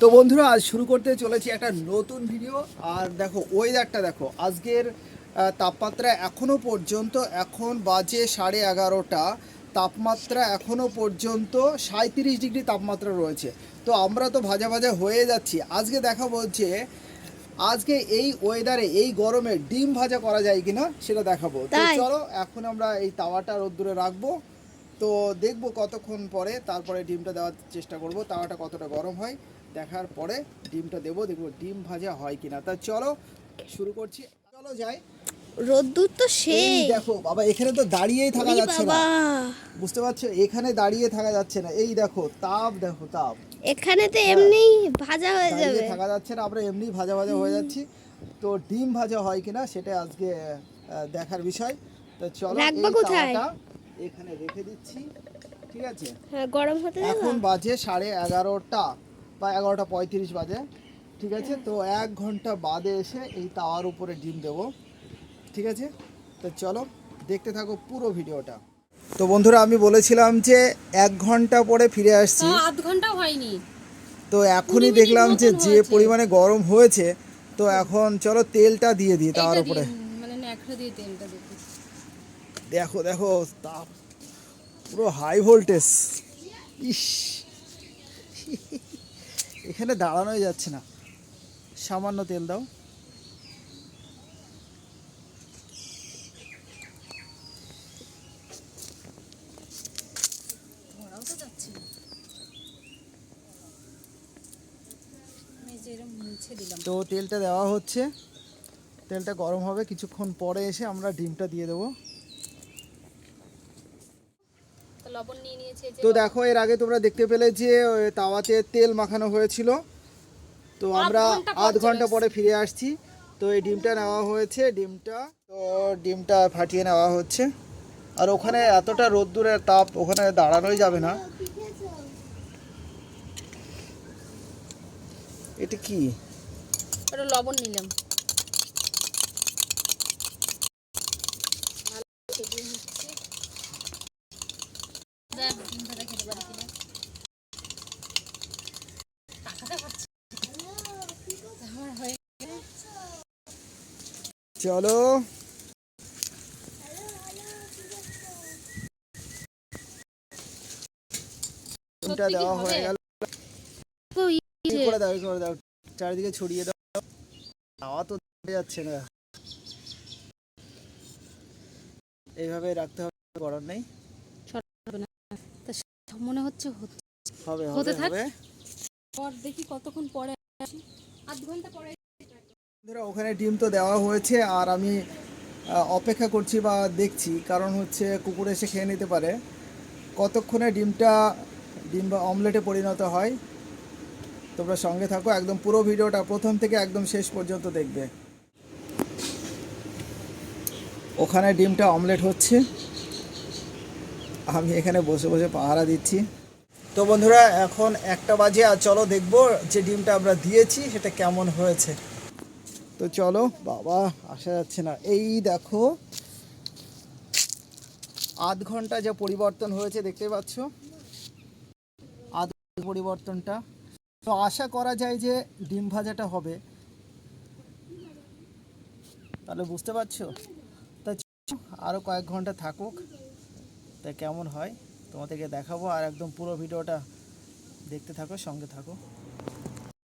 তো বন্ধুরা আজ শুরু করতে চলেছি একটা নতুন ভিডিও আর দেখো ওয়েদারটা দেখো আজকের তাপমাত্রা এখনও পর্যন্ত এখন বাজে সাড়ে এগারোটা। তাপমাত্রা এখনও পর্যন্ত সাঁত্রিশ ডিগ্রি তাপমাত্রা রয়েছে। তো আমরা তো ভাজা ভাজা হয়ে যাচ্ছি। আজকে দেখাবো যে আজকে এই ওয়েদারে এই গরমে ডিম ভাজা করা যায় কিনা সেটা দেখাবো। তো চলো এখন আমরা এই তাওয়াটা রোদ্দুরে রাখব। তো দেখব কতক্ষণ পরে তারপরে ডিমটা দেওয়ার চেষ্টা করব। তাওয়াটা কতটা গরম হয়। দেখার পরে ডিমটা দেবো দেখব ডিম ভাজা হয় কিনা। তা চলো শুরু করছি। চলো যাই। রোদ্দুর তো সেই দেখো বাবা এখানে তো দাঁড়িয়েই থাকা যাচ্ছে না। বুঝতে পারছ? এখানে দাঁড়িয়ে থাকা যাচ্ছে না। এই দেখো তাপ দেখো তাপ। এখানে তো এমনি ভাজা হয়ে যাবে। থাকা যাচ্ছে না আমরা এমনি ভাজা ভাজা হয়ে যাচ্ছি। তো ডিম ভাজা হয় কিনা সেটা আজকে দেখার বিষয়। তো চলো রাখবা কোথায়? এখানে রেখে দিচ্ছি। ঠিক আছে? হ্যাঁ গরম হতে এখন বাজে সাড়ে এগারোটা। বা এগারোটা পঁয়ত্রিশ বাজে ঠিক আছে? তো এক ঘণ্টা বাদে এসে এই তাওয়ার উপরে ডিম দেবো ঠিক আছে? তো চলো দেখতে থাকো পুরো ভিডিওটা। তো বন্ধুরা আমি বলেছিলাম যে এক ঘণ্টা পরে ফিরে আসছি। আধ ঘন্টাও হয়নি। তো এখনই দেখলাম যে যে পরিমাণে গরম হয়েছে তো এখন চলো তেলটা দিয়ে দিই তাওয়ার উপরে। মানে দেখো দেখো তাপ পুরো হাই ভোল্টেজ ইস। এখানে দাঁড়ানোই যাচ্ছে না। সামান্য তেল দাও। তো তেলটা দেওয়া হচ্ছে। তেলটা গরম হবে। কিছুক্ষণ পরে এসে আমরা ডিমটা দিয়ে দেবো তো লবণ নিয়ে নিয়েছে এই যে তো দেখো এর আগে তোমরা দেখতে পেলে যে তাওয়াতে তেল মাখানো হয়েছিল। তো আমরা আধ ঘণ্টা পরে ফিরে আসছি। তো এই ডিমটা নেওয়া হয়েছে ডিমটা তো ডিমটা ফাটিয়ে নেওয়া হচ্ছে। আর ওখানে এতটা রোদ্দুরের তাপ ওখানে দাঁড়ানোই যাবে না। এটা কি? ওটা লবণ নিলাম দেখ, ডিম ভাজা খেতে পারি কিনা। টাকাটা পাচ্ছি। আমার হয়ে চলো। দেওয়া হয়ে গেল। ও, ই- এই করে দাও করে দাও। চারিদিকে ছড়িয়ে দাও। হাওয়া তো যাচ্ছে না। এইভাবে রাখতে হবে করার নেই। মনে হচ্ছে হবে হতে দেখি কতক্ষণ পরে আসি। আধ ঘণ্টা পরে ওখানে ডিম তো দেওয়া হয়েছে আর আমি অপেক্ষা করছি বা দেখছি। কারণ হচ্ছে কুকুর এসে খেয়ে নিতে পারে। কতক্ষণে ডিমটা, ডিম বা অমলেটে পরিণত হয়, তোমরা সঙ্গে থাকো। একদম পুরো ভিডিওটা প্রথম থেকে একদম শেষ পর্যন্ত দেখবে। ওখানে ডিমটা অমলেট হচ্ছে। আমি এখানে বসে বসে পাহারা দিচ্ছি। তো বন্ধুরা, এখন একটা বাজে আর চলো দেখব যে ডিমটা আমরা দিয়েছি, সেটা কেমন হয়েছে। তো চলো বাবা আসা যাচ্ছে না। এই দেখো আধ ঘণ্টা যা পরিবর্তন হয়েছে দেখতে পাচ্ছ? আধ পরিবর্তনটা। তো আশা করা যায় যে ডিম ভাজাটা হবে। তাহলে বুঝতে পারছ? তা চলো, আরও কয়েক ঘণ্টা থাকুক। তা কেমন হয়? তোমাদেরকে দেখাবো আর একদম পুরো ভিডিওটা দেখতে থাকো সঙ্গে থাকো।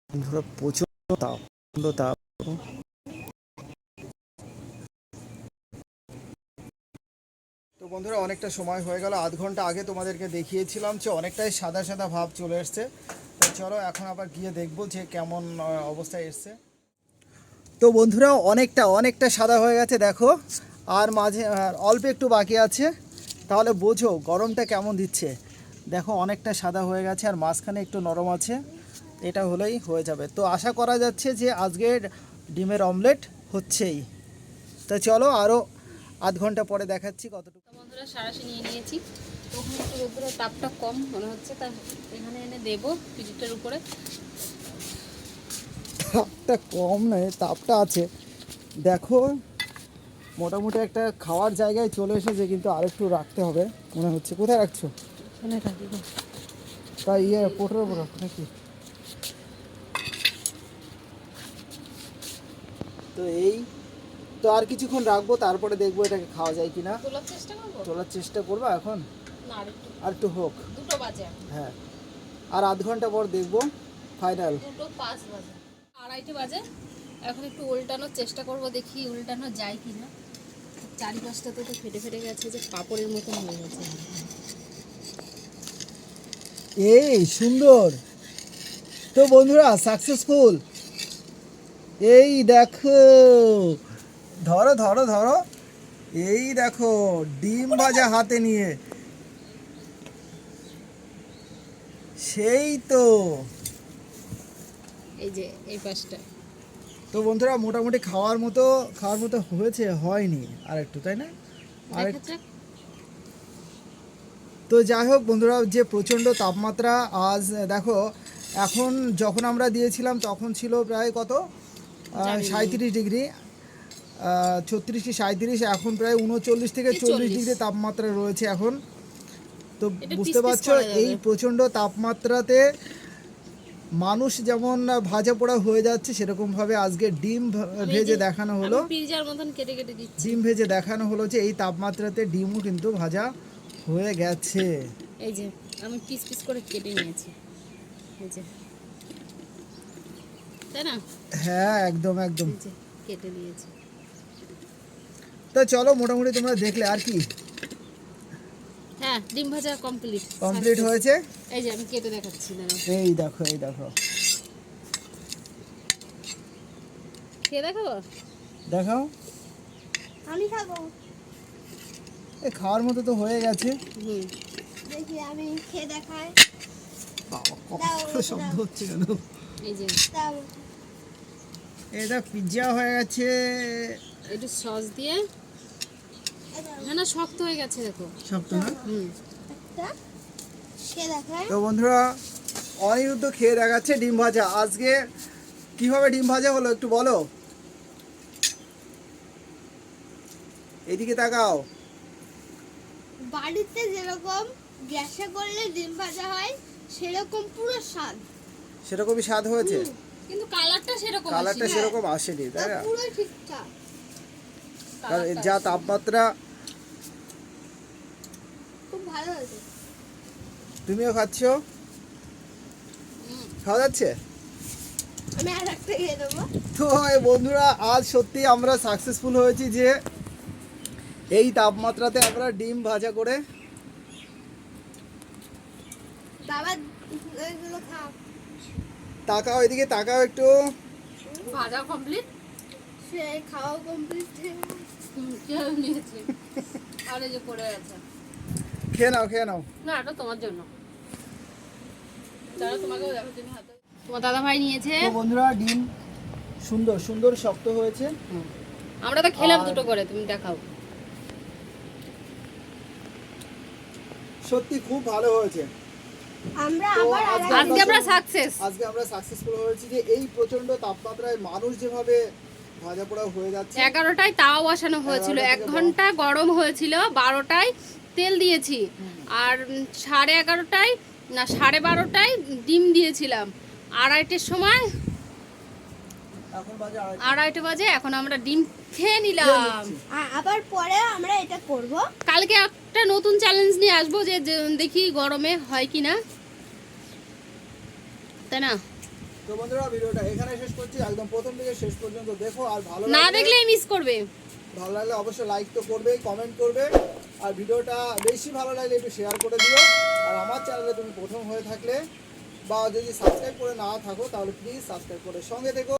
বন্ধুরা প্রচুর তাপ তাপ। বন্ধুরা, অনেকটা সময় হয়ে গেল। আধ ঘণ্টা আগে তোমাদেরকে দেখিয়েছিলাম যে অনেকটাই সাদা সাদা ভাব চলে এসছে। তো চলো, এখন আবার গিয়ে দেখব যে কেমন অবস্থায় এসছে। তো বন্ধুরা, অনেকটা অনেকটা সাদা হয়ে গেছে, দেখো। আর মাঝে অল্প একটু বাকি আছে। তাহলে বোঝো, গরমটা কেমন দিচ্ছে? দেখো, অনেকটা সাদা হয়ে গেছে, আর মাঝখানে একটু নরম আছে। এটা হলেই হয়ে যাবে। তো আশা করা যাচ্ছে যে আজকের ডিমের অমলেট হচ্ছেই। তো চলো আরও আধ ঘণ্টা পরে দেখাচ্ছি কতটুকু। বন্ধুরা সারাশি নিয়ে নিয়েছি। ওখানে একটু তাপটা কম মনে হচ্ছে তা এখানে এনে দেবো পিজিটার উপরে। তাপটা কম নয় তাপটা আছে। দেখো মোটামুটি একটা খাওয়ার জায়গায় চলে এসেছে কিন্তু আর একটু রাখতে হবে মনে হচ্ছে। কোথায় রাখছো? তাই ইয়ে পোটর উপর রাখো নাকি? তো এই তো আর কিছুক্ষণ রাখব তারপরে দেখব এটাকে খাওয়া যায় কিনা। তোলার চেষ্টা করব? তোলার চেষ্টা করব এখন? আর একটু। হোক। দুটো বাজে। হ্যাঁ। আর আধ ঘণ্টা পর দেখব ফাইনাল দুটো পাঁচ বাজে। আড়াইটে বাজে। এখন একটু উল্টানোর চেষ্টা করব দেখি উল্টানো যায় কি না চারিপাশটাতে তো ফেটে ফেটে গেছে যে কাপড়ের মতন হয়ে গেছে। এই সুন্দর। তো বন্ধুরা সাকসেসফুল এই দেখো ধরো ধরো ধরো। এই দেখো ডিম ভাজা হাতে নিয়ে। সেই তো। এই যে এই পাশটা। তো বন্ধুরা মোটামুটি খাওয়ার মতো খাওয়ার মতো হয়েছে হয়নি। আর একটু তাই না? আর তো যাই হোক বন্ধুরা যে প্রচণ্ড তাপমাত্রা আজ দেখো এখন যখন আমরা দিয়েছিলাম তখন ছিল প্রায় কত? সাঁত্রিশ ডিগ্রি। ছত্রিশ কি সাঁত্রিশ এখন প্রায় উনচল্লিশ থেকে চল্লিশ। ডিগ্রি তাপমাত্রা রয়েছে এখন। তো বুঝতে পারছ এই প্রচণ্ড তাপমাত্রাতে মানুষ যেমন ভাজা পোড়া হয়ে যাচ্ছে সেরকমভাবে আজকে ডিম ভেজে দেখানো হলো। কেটে কেটে ডিম ভেজে দেখানো হলো যে এই তাপমাত্রাতে ডিমও কিন্তু ভাজা হয়ে গেছে। এই যে আমি পিস পিস করে কেটে নিয়েছি। এই যে। তাই না? হ্যাঁ একদম একদম। কেটে দিয়েছি তো চলো মোটামুটি তোমরা দেখলে আর কি? হ্যাঁ ডিম ভাজা কমপ্লিট কমপ্লিট হয়েছে? এই যে আমি কেটে দেখাচ্ছি দাঁড়াও। এই দেখো এই দেখো। খেয়ে দেখাবো দেখাও। আমি খাব। এই খাওয়ার মতো তো হয়ে গেছে। হুম। দেখি আমি খেয়ে দেখাই। বাবা, শব্দ হচ্ছে কেন? এই যে। এটা পিৎজা হয়ে গেছে। একটু সস দিয়ে হ্যাঁ না শক্ত হয়ে গেছে দেখো। শক্ত না? হুম। একটা খেয়ে দেখাই তো বন্ধুরা অনিরুদ্ধ খেয়ে দেখাচ্ছে ডিম ভাজা। আজকে কীভাবে ডিম ভাজা হলো একটু বলো? এদিকে তাকাও। বাড়িতে যেরকম গ্যাসে করলে ডিম ভাজা হয় সেরকম পুরো স্বাদ। সেরকমই স্বাদ হয়েছে? কিন্তু কালারটা সেরকম কালারটা সেরকম আসেনি তাই না? পুরো ঠিকঠাক। যা তাপমাত্রা খুব ভালো হয়েছে। তুমিও খাচ্ছ? খাওয়া যাচ্ছে? তো বন্ধুরা আজ সত্যি আমরা সাকসেসফুল হয়েছি যে এই তাপমাত্রাতে আমরা ডিম ভাজা করে তাকাও এদিকে তাকাও একটু। ভাজা কমপ্লিট সে খাওয়া কমপ্লিট নিয়েছি আর এই যে পড়ে আছে খেয়ে নাও খেয়ে নাও। না এটা তোমার জন্য। দাদা তোমাকেও দেখো তুমি হাতে তোমার দাদা ভাই নিয়েছে বন্ধুরা ডিম সুন্দর সুন্দর শক্ত হয়েছে। আমরা তো খেলাম দুটো করে তুমি দেখাও। সত্যি খুব ভালো হয়েছে। আমরা আবার আজকে আজকে আমরা সাকসেস আজকে আমরা সাকসেসফুল হয়েছি যে এই প্রচণ্ড তাপমাত্রায় মানুষ যেভাবে ভাজা পোড়া হয়ে যাচ্ছে। এগারোটায় তাও বসানো হয়েছিল। এক ঘণ্টা গরম হয়েছিল বারোটায় তেল দিয়েছি। আর সাড়ে এগারোটায় না সাড়ে বারোটায় ডিম দিয়েছিলাম। আড়াইটের সময় এখন বাজে আড়াইটা। বাজে এখন আমরা ডিম খেয়ে নিলাম। আবার পরে আমরা এটা করব। কালকে একটা নতুন চ্যালেঞ্জ নিয়ে আসব যে যে দেখি গরমে হয় কি না তাই না? তো বন্ধুরা ভিডিওটা এখানে শেষ করছি। একদম প্রথম থেকে শেষ পর্যন্ত দেখো আর ভালো না দেখলে মিস করবে। ভালো লাগলে অবশ্যই লাইক তো করবে কমেন্ট করবে। আর ভিডিওটা বেশি ভালো লাগলে একটু শেয়ার করে দিও। আর আমার চ্যানেলে তুমি প্রথম হয়ে থাকলে বা যদি সাবস্ক্রাইব করে না থাকো তাহলে প্লিজ সাবস্ক্রাইব করে সঙ্গে থেকো।